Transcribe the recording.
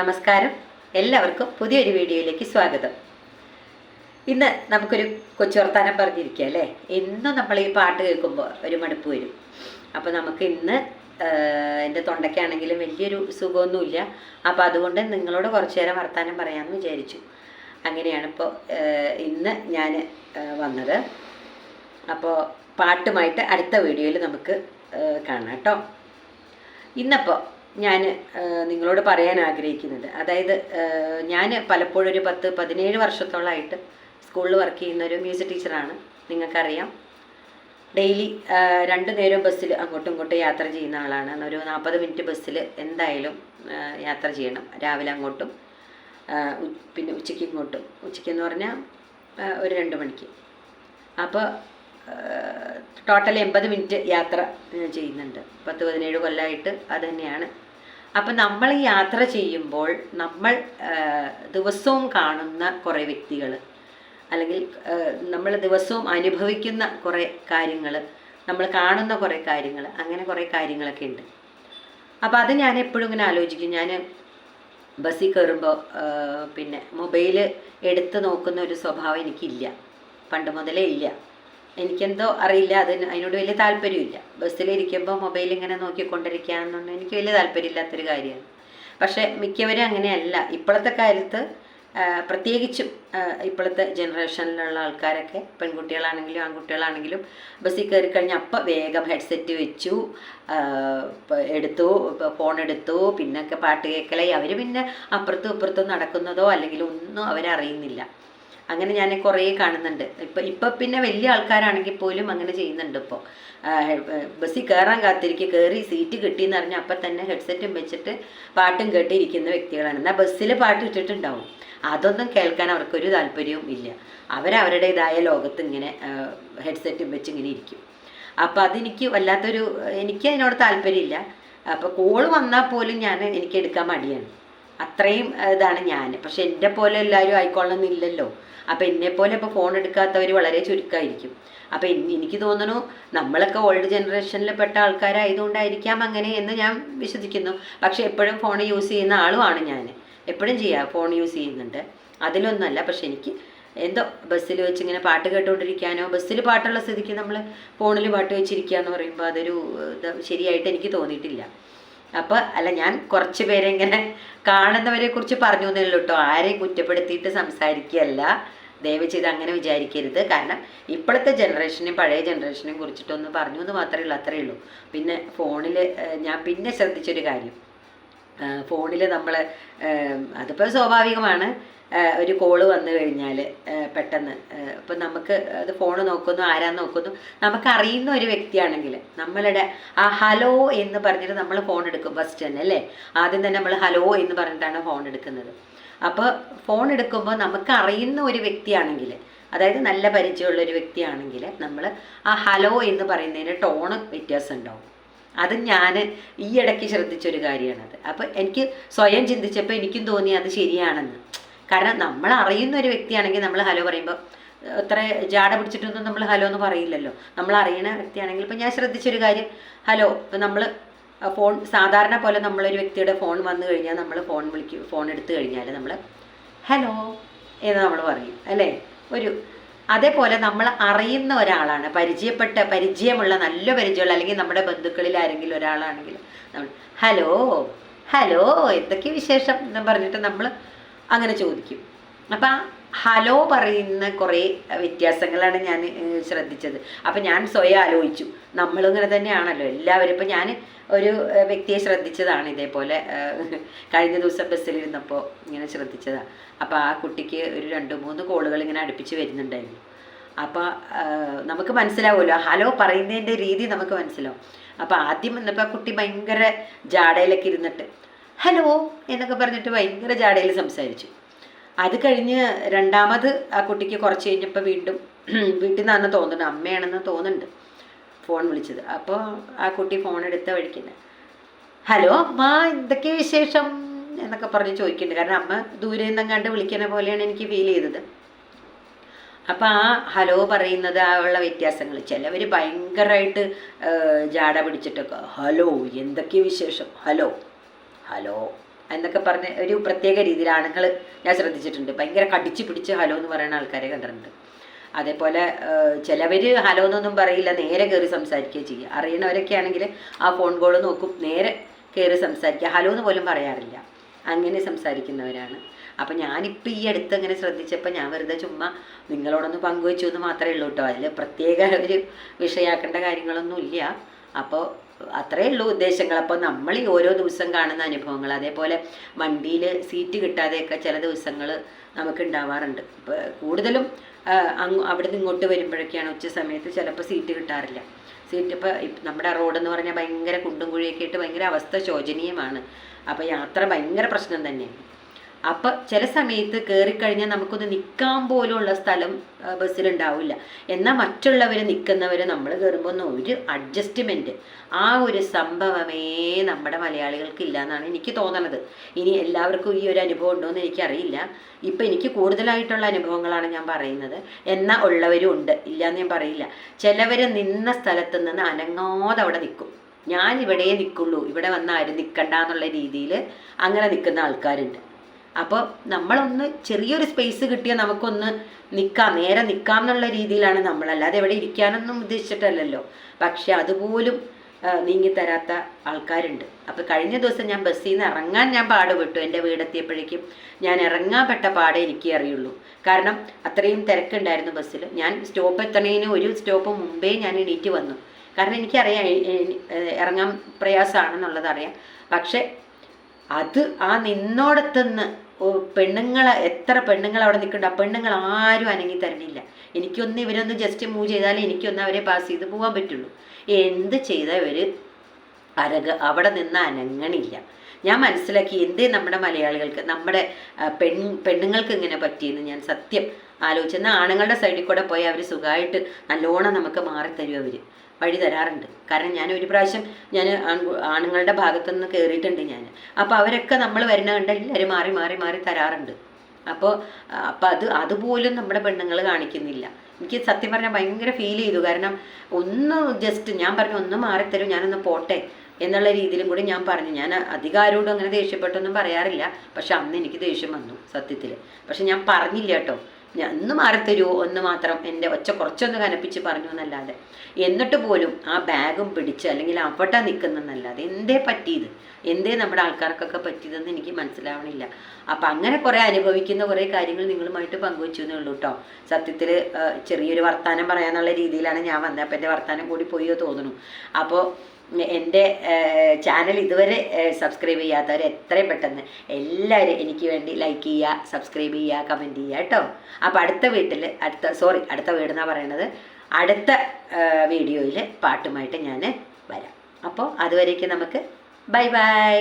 നമസ്കാരം. എല്ലാവർക്കും പുതിയൊരു വീഡിയോയിലേക്ക് സ്വാഗതം. ഇന്ന് നമുക്കൊരു കൊച്ചു വർത്താനം പറഞ്ഞിരിക്കുക അല്ലേ? എന്നും നമ്മൾ ഈ പാട്ട് കേൾക്കുമ്പോൾ ഒരു മടുപ്പ് വരും. അപ്പോൾ നമുക്ക് ഇന്ന് എന്റെ തൊണ്ടയ്ക്കാണെങ്കിലും വലിയൊരു സുഖമൊന്നുമില്ല. അപ്പോൾ അതുകൊണ്ട് നിങ്ങളോട് കുറച്ചു നേരം വർത്താനം പറയാമെന്ന് വിചാരിച്ചു. അങ്ങനെയാണ് ഇപ്പോൾ ഇന്ന് ഞാൻ വന്നത്. അപ്പോൾ പാട്ടുമായിട്ട് അടുത്ത വീഡിയോയിൽ നമുക്ക് കാണാം കേട്ടോ. ഇന്നപ്പോൾ ഞാൻ നിങ്ങളോട് പറയാൻ ആഗ്രഹിക്കുന്നത്. അതായത് ഞാൻ പലപ്പോഴും ഒരു പത്ത് പതിനേഴ് വർഷത്തോളമായിട്ട് സ്കൂളിൽ വർക്ക് ചെയ്യുന്ന ഒരു മ്യൂസിക് ടീച്ചറാണ് നിങ്ങൾക്കറിയാം. ഡെയിലി രണ്ടു നേരം ബസ്സിൽ അങ്ങോട്ടും ഇങ്ങോട്ടും യാത്ര ചെയ്യുന്ന ആളാണ്. ഒരു നാൽപ്പത് മിനിറ്റ് ബസ്സിൽ എന്തായാലും യാത്ര ചെയ്യണം. രാവിലെ അങ്ങോട്ടും പിന്നെ ഉച്ചയ്ക്ക് ഇങ്ങോട്ടും. ഉച്ചയ്ക്ക് എന്ന് പറഞ്ഞാൽ ഒരു രണ്ട് മണിക്ക്. അപ്പോൾ ടോട്ടൽ എൺപത് മിനിറ്റ് യാത്ര ചെയ്യുന്നുണ്ട്. പത്ത് പതിനേഴ് കൊല്ലമായിട്ട് അത് തന്നെയാണ്. അപ്പം നമ്മൾ ഈ യാത്ര ചെയ്യുമ്പോൾ നമ്മൾ ദിവസവും കാണുന്ന കുറേ വ്യക്തികൾ അല്ലെങ്കിൽ നമ്മൾ ദിവസവും അനുഭവിക്കുന്ന കുറേ കാര്യങ്ങൾ നമ്മൾ കാണുന്ന കുറേ കാര്യങ്ങൾ അങ്ങനെ കുറേ കാര്യങ്ങളൊക്കെ ഉണ്ട്. അപ്പോൾ അത് ഞാൻ എപ്പോഴും ഇങ്ങനെ ആലോചിക്കും. ഞാൻ ബസ്സിൽ കയറുമ്പോൾ പിന്നെ മൊബൈൽ എടുത്ത് നോക്കുന്ന ഒരു സ്വഭാവം എനിക്കില്ല. പണ്ട് മുതലേ ഇല്ല. എനിക്കെന്തോ അറിയില്ല. അതിന് അതിനോട് വലിയ താല്പര്യമില്ല. ബസ്സിലിരിക്കുമ്പോൾ മൊബൈൽ ഇങ്ങനെ നോക്കിക്കൊണ്ടിരിക്കുക എനിക്ക് വലിയ താല്പര്യമില്ലാത്തൊരു കാര്യമാണ്. പക്ഷേ മിക്കവരും അങ്ങനെയല്ല. ഇപ്പോഴത്തെ ആ, പ്രത്യേകിച്ചും ഇപ്പോഴത്തെ ജനറേഷനിലുള്ള ആൾക്കാരൊക്കെ പെൺകുട്ടികളാണെങ്കിലും ആൺകുട്ടികളാണെങ്കിലും ബസ്സിൽ കയറി കഴിഞ്ഞാൽ അപ്പം വേഗം ഹെഡ്സെറ്റ് വെച്ചു എടുത്തു ഫോൺ എടുത്തു പിന്നൊക്കെ പാട്ട് കേൾക്കലായി അവർ പിന്നെ അപ്പുറത്തും ഇപ്പുറത്തും നടക്കുന്നതോ അല്ലെങ്കിൽ ഒന്നും അവരറിയുന്നില്ല. അങ്ങനെ ഞാൻ കുറേ കാണുന്നുണ്ട്. ഇപ്പം ഇപ്പം പിന്നെ വലിയ ആൾക്കാരാണെങ്കിൽ പോലും അങ്ങനെ ചെയ്യുന്നുണ്ട് ഇപ്പോൾ ബസ്സിൽ കയറാൻ കാത്തിരിക്കുക കയറി സീറ്റ് കിട്ടി എന്ന് പറഞ്ഞാൽ അപ്പം തന്നെ ഹെഡ്സെറ്റും വെച്ചിട്ട് പാട്ടും കേട്ടിരിക്കുന്ന വ്യക്തികളാണ്. എന്നാൽ ബസ്സിൽ പാട്ട് ഇട്ടിട്ടുണ്ടാവും. അതൊന്നും കേൾക്കാൻ അവർക്കൊരു താല്പര്യവും ഇല്ല. അവരവരുടേതായ ലോകത്ത് ഇങ്ങനെ ഹെഡ്സെറ്റും വെച്ച് ഇങ്ങനെ ഇരിക്കും. അപ്പോൾ അതെനിക്ക് വല്ലാത്തൊരു എനിക്ക് അതിനോട് താല്പര്യമില്ല. അപ്പോൾ കോൾ വന്നാൽ പോലും ഞാൻ എനിക്ക് എടുക്കാൻ മടിയാണ്. അത്രയും ഇതാണ് ഞാൻ. പക്ഷെ എന്റെ പോലെ എല്ലാവരും ആയിക്കൊള്ളണമെന്നില്ലല്ലോ അപ്പം എന്നെ പോലെ ഇപ്പോൾ ഫോൺ എടുക്കാത്തവർ വളരെ ചുരുക്കമായിരിക്കും അപ്പം എനിക്ക് തോന്നുന്നു നമ്മളൊക്കെ ഓൾഡ് ജനറേഷനിൽ പെട്ട ആൾക്കാരായതുകൊണ്ടായിരിക്കാം അങ്ങനെ എന്ന് ഞാൻ വിശ്വസിക്കുന്നു. പക്ഷെ എപ്പോഴും ഫോൺ യൂസ് ചെയ്യുന്ന ആളുമാണ് ഞാൻ. എപ്പോഴും ചെയ്യാം ഫോൺ യൂസ് ചെയ്യുന്നുണ്ട്. അതിലൊന്നുമല്ല പക്ഷെ എനിക്ക് എന്തോ ബസ്സിൽ വെച്ച് ഇങ്ങനെ പാട്ട് കേട്ടുകൊണ്ടിരിക്കാനോ ബസ്സിൽ പാട്ടുള്ള സ്ഥിതിക്ക് നമ്മൾ ഫോണിൽ പാട്ട് വെച്ചിരിക്കുക എന്ന് പറയുമ്പോൾ അതൊരു ശരിയായിട്ട് എനിക്ക് തോന്നിയിട്ടില്ല. അപ്പോൾ അല്ല ഞാൻ കുറച്ച് പേരെ ഇങ്ങനെ കാണുന്നവരെ കുറിച്ച് പറഞ്ഞു എന്നേ ഉള്ളൂ കേട്ടോ ആരെയും കുറ്റപ്പെടുത്തിയിട്ട് സംസാരിക്കുകയല്ല. ദയവ് ചെയ്ത് അങ്ങനെ വിചാരിക്കരുത്. കാരണം ഇപ്പോഴത്തെ ജനറേഷനെയും പഴയ ജനറേഷനെയും കുറിച്ചിട്ടൊന്ന് പറഞ്ഞു എന്ന് മാത്രമേ ഉള്ളൂ അത്രയേ ഉള്ളൂ. പിന്നെ ഫോണിൽ ഞാൻ പിന്നെ ശ്രദ്ധിച്ചൊരു കാര്യം. ഫോണിൽ നമ്മൾ അതിപ്പോൾ സ്വാഭാവികമാണ്. ഒരു കോൾ വന്നു കഴിഞ്ഞാൽ പെട്ടെന്ന് ഇപ്പം നമുക്ക് അത് ഫോൺ നോക്കുന്നു ആരാന്ന് നോക്കുന്നു. നമുക്ക് അറിയുന്ന ഒരു വ്യക്തിയാണെങ്കിൽ നമ്മളുടെ ആ ഹലോ എന്ന് പറഞ്ഞിട്ട് നമ്മൾ ഫോൺ എടുക്കും ഫസ്റ്റ് തന്നെ അല്ലേ? ആദ്യം തന്നെ നമ്മൾ ഹലോ എന്ന് പറഞ്ഞിട്ടാണ് ഫോൺ എടുക്കുന്നത്. അപ്പോൾ ഫോൺ എടുക്കുമ്പോൾ നമുക്ക് അറിയുന്ന ഒരു വ്യക്തിയാണെങ്കിൽ അതായത് നല്ല പരിചയമുള്ള ഒരു വ്യക്തിയാണെങ്കിൽ നമ്മൾ ആ ഹലോ എന്ന് പറയുന്നതിന് ടോണ് വ്യത്യാസം ഉണ്ടാവും അത് ഞാൻ ഈ ഇടയ്ക്ക് ശ്രദ്ധിച്ചൊരു കാര്യമാണത് അപ്പോൾ എനിക്ക് സ്വയം ചിന്തിച്ചപ്പോൾ എനിക്കും തോന്നി അത് ശരിയാണെന്ന്. കാരണം നമ്മൾ അറിയുന്ന ഒരു വ്യക്തിയാണെങ്കിൽ നമ്മൾ ഹലോ പറയുമ്പോൾ അത്ര ജാട പിടിച്ചിട്ടൊന്നും നമ്മൾ ഹലോ എന്ന് പറയില്ലല്ലോ. നമ്മൾ അറിയുന്ന വ്യക്തിയാണെങ്കിൽ ഇപ്പം ഞാൻ ശ്രദ്ധിച്ചൊരു കാര്യം. ഹലോ ഇപ്പം നമ്മൾ ഫോൺ സാധാരണ പോലെ നമ്മളൊരു വ്യക്തിയുടെ ഫോൺ വന്നു കഴിഞ്ഞാൽ നമ്മൾ ഫോൺ വിളിക്കും ഫോൺ എടുത്തു കഴിഞ്ഞാൽ നമ്മൾ ഹലോ എന്ന് നമ്മൾ പറയും. അല്ലേ? ഒരു അതേപോലെ നമ്മൾ അറിയുന്ന ഒരാളാണ്. പരിചയപ്പെട്ട പരിചയമുള്ള നല്ല പരിചയമുള്ള അല്ലെങ്കിൽ നമ്മുടെ ബന്ധുക്കളിൽ ആരെങ്കിലും ഒരാളാണെങ്കിൽ നമ്മൾ ഹലോ ഹലോ എന്തൊക്കെ വിശേഷം? എന്ന് പറഞ്ഞിട്ട് നമ്മൾ അങ്ങനെ ചോദിക്കും. അപ്പം ഹലോ പറയുന്ന കുറേ വ്യത്യാസങ്ങളാണ് ഞാൻ ശ്രദ്ധിച്ചത്. അപ്പം ഞാൻ സ്വയം ആലോചിച്ചു. നമ്മളിങ്ങനെ തന്നെയാണല്ലോ. എല്ലാവരും ഇപ്പം ഞാൻ ഒരു വ്യക്തിയെ ശ്രദ്ധിച്ചതാണ് ഇതേപോലെ കഴിഞ്ഞ ദിവസം ബസ്സിലിരുന്നപ്പോൾ ഇങ്ങനെ ശ്രദ്ധിച്ചതാണ് അപ്പോൾ ആ കുട്ടിക്ക് ഒരു രണ്ട് മൂന്ന് കോളുകൾ ഇങ്ങനെ അടുപ്പിച്ച് വരുന്നുണ്ടായിരുന്നു. അപ്പോൾ നമുക്ക് മനസ്സിലാവുമല്ലോ. ഹലോ പറയുന്നതിന്റെ രീതി നമുക്ക് മനസ്സിലാവും. അപ്പോൾ ആദ്യം വന്നപ്പോൾ കുട്ടി ഭയങ്കര ജാടയിലൊക്കെ ഇരുന്നിട്ട് ഹലോ എന്നൊക്കെ പറഞ്ഞിട്ട് ഭയങ്കര ജാടയിൽ സംസാരിച്ചു. അത് കഴിഞ്ഞ് രണ്ടാമത് ആ കുട്ടിക്ക് കുറച്ച് കഴിഞ്ഞപ്പോൾ വീണ്ടും വീട്ടിൽ നിന്നാണ് തോന്നുന്നുണ്ട്. അമ്മയാണെന്ന് തോന്നുന്നുണ്ട് ഫോൺ വിളിച്ചത്. അപ്പോൾ ആ കുട്ടി ഫോൺ എടുത്ത വഴിക്കുന്നത് ഹലോ അമ്മ എന്തൊക്കെ വിശേഷം? എന്നൊക്കെ പറഞ്ഞ് ചോദിക്കുന്നുണ്ട്. കാരണം അമ്മ ദൂരെ നിന്നും കണ്ട് വിളിക്കുന്ന പോലെയാണ് എനിക്ക് ഫീൽ ചെയ്തത്. അപ്പം ആ ഹലോ പറയുന്നത് ആ ഉള്ള വ്യത്യാസങ്ങൾ ചിലവർ ഭയങ്കരമായിട്ട് ജാട പിടിച്ചിട്ടൊക്കെ ഹലോ എന്തൊക്കെ വിശേഷം? Hello hello. എന്നൊക്കെ പറഞ്ഞ് ഒരു പ്രത്യേക രീതിയിൽ ആണുങ്ങൾ ഞാൻ ശ്രദ്ധിച്ചിട്ടുണ്ട്. ഭയങ്കര കടിച്ചു പിടിച്ച് ഹലോ എന്ന് പറയുന്ന ആൾക്കാരെ കണ്ടിട്ടുണ്ട്. അതേപോലെ ചിലവർ ഹലോ എന്നൊന്നും പറയില്ല നേരെ കയറി സംസാരിക്കുകയും ചെയ്യുക അറിയണവരൊക്കെ ആണെങ്കിൽ ആ ഫോൺ കോൾ നോക്കും നേരെ കയറി സംസാരിക്കുക. ഹലോ എന്ന് പോലും പറയാറില്ല. അങ്ങനെ സംസാരിക്കുന്നവരാണ്. അപ്പം ഞാനിപ്പോൾ ഈ അടുത്ത് അങ്ങനെ ശ്രദ്ധിച്ചപ്പോൾ ഞാൻ വെറുതെ ചുമ്മാ നിങ്ങളോടൊന്ന് പങ്കുവെച്ചു എന്ന് മാത്രമേ ഉള്ളൂ കേട്ടോ. അതിൽ പ്രത്യേക ഒരു വിഷയാക്കേണ്ട കാര്യങ്ങളൊന്നും ഇല്ല അപ്പോൾ അത്രയേ ഉള്ളൂ ഉദ്ദേശങ്ങൾ. അപ്പോൾ നമ്മൾ ഈ ഓരോ ദിവസം കാണുന്ന അനുഭവങ്ങൾ. അതേപോലെ വണ്ടിയിൽ സീറ്റ് കിട്ടാതെയൊക്കെ ചില ദിവസങ്ങൾ നമുക്ക് ഉണ്ടാവാറുണ്ട്. ഇപ്പോൾ കൂടുതലും അവിടെ നിന്ന് ഇങ്ങോട്ട് വരുമ്പോഴൊക്കെയാണ് ഉച്ച സമയത്ത് ചിലപ്പോൾ സീറ്റ് കിട്ടാറില്ല. സീറ്റ് ഇപ്പോൾ നമ്മുടെ റോഡ് എന്ന് പറഞ്ഞാൽ ഭയങ്കര കുണ്ടും കുഴിയൊക്കെ ആയിട്ട് ഭയങ്കര അവസ്ഥ ശോചനീയമാണ്. അപ്പോൾ യാത്ര ഭയങ്കര പ്രശ്നം തന്നെയാണ്. അപ്പം ചില സമയത്ത് കയറിക്കഴിഞ്ഞാൽ നമുക്കൊന്ന് നിൽക്കാൻ പോലുള്ള സ്ഥലം ബസ്സിലുണ്ടാവില്ല. എന്നാൽ മറ്റുള്ളവർ നിൽക്കുന്നവർ നമ്മൾ കയറുമ്പോൾ ഒന്ന് ഒരു അഡ്ജസ്റ്റ്മെന്റ് ആ ഒരു സംഭവമേ നമ്മുടെ മലയാളികൾക്ക് ഇല്ല എന്നാണ് എനിക്ക് തോന്നണത്. ഇനി എല്ലാവർക്കും ഈ ഒരു അനുഭവം ഉണ്ടോ എന്ന് എനിക്കറിയില്ല. ഇപ്പം എനിക്ക് കൂടുതലായിട്ടുള്ള അനുഭവങ്ങളാണ് ഞാൻ പറയുന്നത്. എന്നാൽ ഉള്ളവരും ഉണ്ട്. ഇല്ല എന്ന് ഞാൻ പറയില്ല. ചിലവർ നിന്ന സ്ഥലത്ത് നിന്ന് അനങ്ങാതെ അവിടെ നിൽക്കും. ഞാൻ ഇവിടെ നിൽക്കുള്ളൂ. ഇവിടെ വന്ന് ആരും നിൽക്കണ്ട എന്നുള്ള രീതിയിൽ അങ്ങനെ നിൽക്കുന്ന ആൾക്കാരുണ്ട്. അപ്പോൾ നമ്മളൊന്ന് ചെറിയൊരു സ്പേസ് കിട്ടിയാൽ നമുക്കൊന്ന് നിൽക്കാം നേരെ നിൽക്കാം എന്നുള്ള രീതിയിലാണ് നമ്മൾ അല്ലാതെ എവിടെ ഇരിക്കാനൊന്നും ഉദ്ദേശിച്ചിട്ടല്ലല്ലോ. പക്ഷെ അതുപോലും നീങ്ങി നീങ്ങിത്തരാത്ത ആൾക്കാരുണ്ട്. അപ്പോൾ കഴിഞ്ഞ ദിവസം ഞാൻ ബസ്സിൽ നിന്ന് ഇറങ്ങാൻ ഞാൻ പാടുപെട്ടു. എന്റെ വീടെത്തിയപ്പോഴേക്കും ഞാൻ ഇറങ്ങാൻ പെട്ട പാടെ എനിക്ക് അറിയുള്ളൂ. കാരണം അത്രയും തിരക്കുണ്ടായിരുന്നു ബസ്സിൽ ഞാൻ സ്റ്റോപ്പ് എത്തണേന് ഒരു സ്റ്റോപ്പ് മുമ്പേ ഞാൻ എണീറ്റ് വന്നു. കാരണം എനിക്കറിയാം ഇറങ്ങാൻ പ്രയാസമാണെന്നുള്ളത് അറിയാം. പക്ഷേ അത് ആ നിന്നോടത്തുനിന്ന് പെണ്ണുങ്ങളെ എത്ര പെണ്ണുങ്ങൾ അവിടെ നിൽക്കുന്നുണ്ട്? ആ പെണ്ണുങ്ങൾ ആരും അനങ്ങി തരണില്ല. എനിക്കൊന്ന് ഇവരൊന്ന് ജസ്റ്റ് മൂവ് ചെയ്താലേ എനിക്കൊന്ന് അവരെ പാസ് ചെയ്ത് പോകാൻ പറ്റുള്ളൂ. എന്ത് ചെയ്ത ഇവർ അരക അവിടെ നിന്ന് അനങ്ങണില്ല. ഞാൻ മനസ്സിലാക്കി എന്തേ നമ്മുടെ മലയാളികൾക്ക് നമ്മുടെ പെൺ പെണ്ണുങ്ങൾക്ക് ഇങ്ങനെ പറ്റിയെന്ന് ഞാൻ സത്യം ആലോചിച്ചു. എന്നാൽ ആണുങ്ങളുടെ സൈഡിൽ കൂടെ പോയി അവർ സുഖമായിട്ട് നല്ലോണം നമുക്ക് മാറിത്തരും അവർ വഴി തരാറുണ്ട്. കാരണം ഞാൻ ഒരു പ്രാവശ്യം ഞാൻ ആണുങ്ങളുടെ ഭാഗത്തുനിന്ന് കയറിയിട്ടുണ്ട് ഞാൻ. അപ്പോൾ അവരൊക്കെ നമ്മൾ വരുന്ന കണ്ട എല്ലാവരും മാറി മാറി മാറി തരാറുണ്ട്. അപ്പോൾ അപ്പം അത് അതുപോലും നമ്മുടെ പെണ്ണുങ്ങൾ കാണിക്കുന്നില്ല. എനിക്ക് സത്യം പറഞ്ഞാൽ ഭയങ്കര ഫീൽ ചെയ്തു. കാരണം ഒന്ന് ജസ്റ്റ് ഞാൻ പറഞ്ഞു ഒന്ന് മാറിത്തരും ഞാനൊന്ന് പോട്ടെ എന്നുള്ള രീതിയിലും കൂടി ഞാൻ പറഞ്ഞു. ഞാൻ അധികാരോടും അങ്ങനെ ദേഷ്യപ്പെട്ടൊന്നും പറയാറില്ല. പക്ഷെ അന്ന് എനിക്ക് ദേഷ്യം വന്നു സത്യത്തിൽ പക്ഷെ ഞാൻ പറഞ്ഞില്ല കേട്ടോ. ഞാൻ ഒന്ന് മാറിത്തരുമോ ഒന്ന് മാത്രം എന്റെ ഒച്ച കുറച്ചൊന്ന് കനപ്പിച്ച് പറഞ്ഞു എന്നല്ലാതെ. എന്നിട്ട് പോലും ആ ബാഗും പിടിച്ച് അല്ലെങ്കിൽ അവിടെ നിൽക്കുന്നതെന്നല്ലാതെ എന്തേ പറ്റിയത്? എന്തേ നമ്മുടെ ആൾക്കാർക്കൊക്കെ പറ്റിയതെന്ന് എനിക്ക് മനസ്സിലാവണില്ല. അപ്പം അങ്ങനെ കുറേ അനുഭവിക്കുന്ന കുറേ കാര്യങ്ങൾ നിങ്ങളുമായിട്ട് പങ്കുവച്ചു എന്നേ ഉള്ളൂ കേട്ടോ. സത്യത്തിൽ ചെറിയൊരു വർത്തമാനം പറയാന്നുള്ള രീതിയിലാണ് ഞാൻ വന്നത്. അപ്പം എന്റെ വർത്തമാനം കൂടി പോയോ തോന്നുന്നു. അപ്പോൾ എന്റെ ചാനൽ ഇതുവരെ സബ്സ്ക്രൈബ് ചെയ്യാത്തവർ എത്രയും പെട്ടെന്ന് എല്ലാവരും എനിക്ക് വേണ്ടി ലൈക്ക് ചെയ്യുക സബ്സ്ക്രൈബ് ചെയ്യുക കമന്റ് ചെയ്യുക കേട്ടോ. അപ്പോൾ അടുത്ത വീട്ടിൽ അടുത്ത സോറി അടുത്ത വീടെന്നാണ് പറയണത്. അടുത്ത വീഡിയോയിൽ പാട്ടുമായിട്ട് ഞാൻ വരാം. അപ്പോൾ അതുവരേക്കും നമുക്ക് ബൈ ബൈ